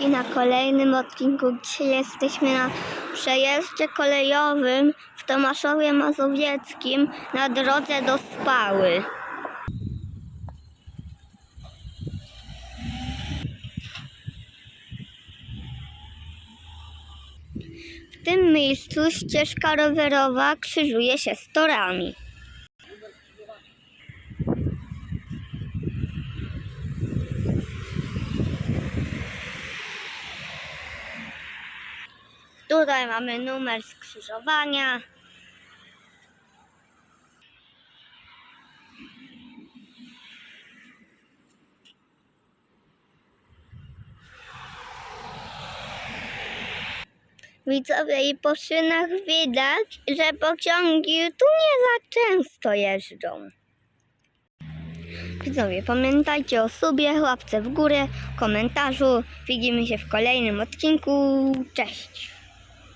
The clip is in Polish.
Na kolejnym odcinku dzisiaj jesteśmy na przejeździe kolejowym w Tomaszowie Mazowieckim na drodze do Spały. W tym miejscu ścieżka rowerowa krzyżuje się z torami. Tutaj mamy numer skrzyżowania. Widzowie, i po szynach widać, że pociągi tu nie za często jeżdżą. Widzowie, pamiętajcie o subie, łapce w górę, komentarzu. Widzimy się w kolejnym odcinku. Cześć!